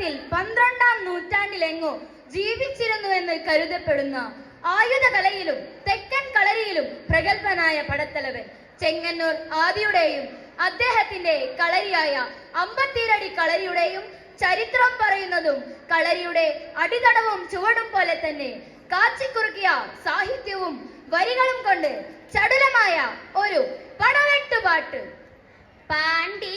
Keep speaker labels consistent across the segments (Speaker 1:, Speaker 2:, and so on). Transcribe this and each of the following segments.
Speaker 1: കേരളത്തിൽ പന്ത്രണ്ടാം നൂറ്റാണ്ടിലെങ്ങോ ജീവിച്ചിരുന്നുവെന്ന് കരുതപ്പെടുന്ന ആയുധകലയിലും തെക്കൻ കളരിയിലും പ്രഗത്ഭനായ പടത്തലവൻ ചെങ്ങന്നൂർ ആദിയുടെയും അദ്ദേഹത്തിന്റെ കളരിയായ അമ്പത്തിരടി കളരിയുടെയും ചരിത്രം പറയുന്നതും കളരിയുടെ അടിതടവും ചുവടും പോലെ തന്നെ കാച്ചിക്കുറുക്കിയ സാഹിത്യവും വരികളും കൊണ്ട് ചടുലമായ ഒരു പടവെട്ടുപാട്ട്.
Speaker 2: പാണ്ടി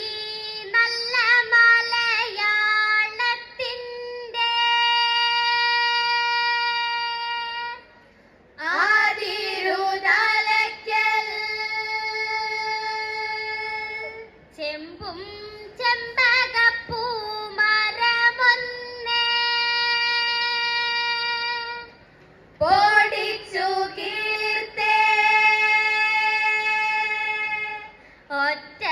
Speaker 2: ചെമ്പും ചെമ്പകപ്പൂ മരമൊന്നേ. ഓടിച്ചു കീർത്തേ. ഒറ്റ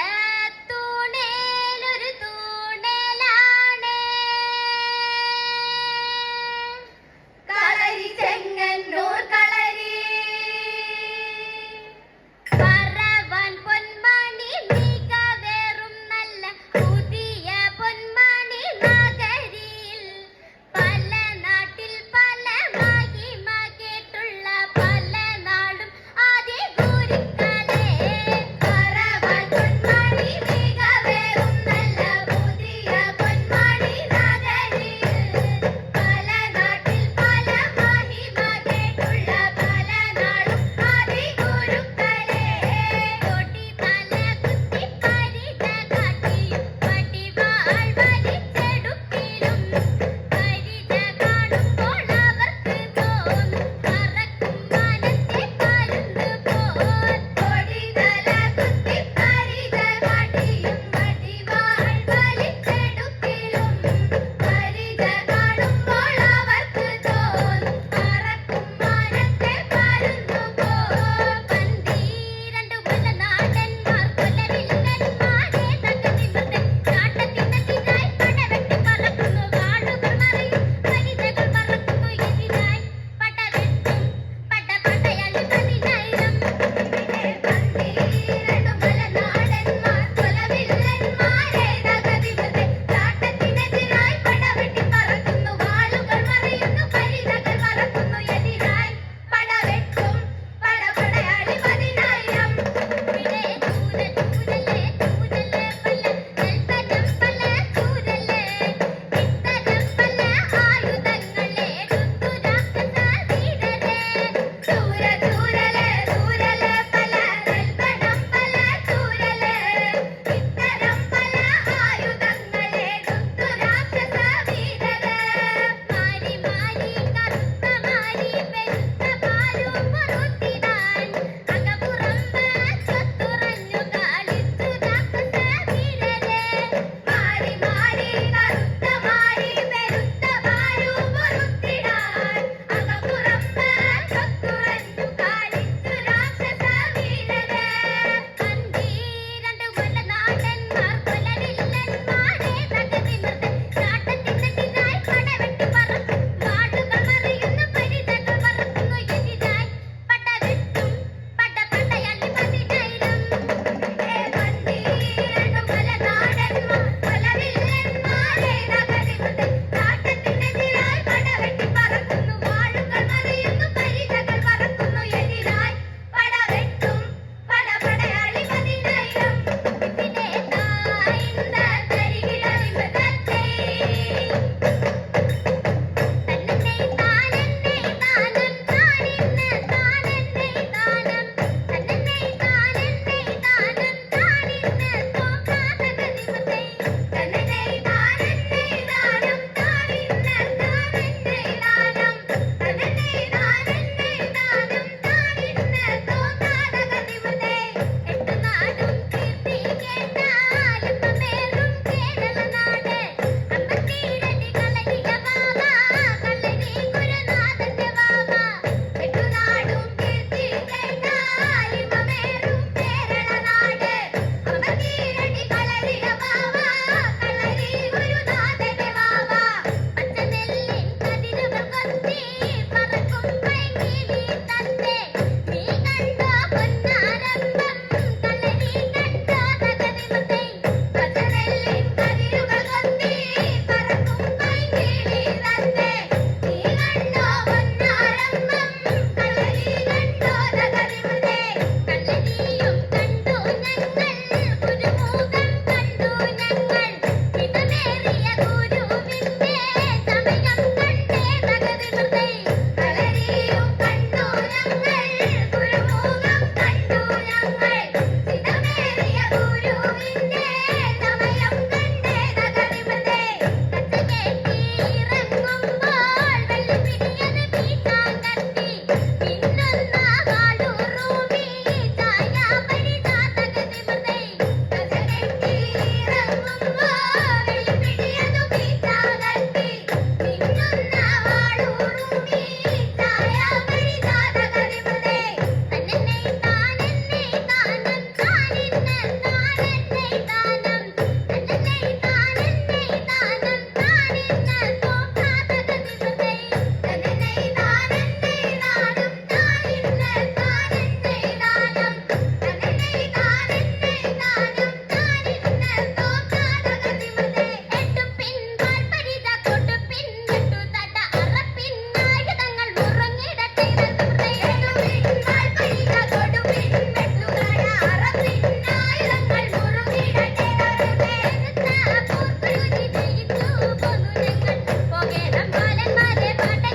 Speaker 2: ഗോപേതം ബാലന്മാരെ പാട്ട.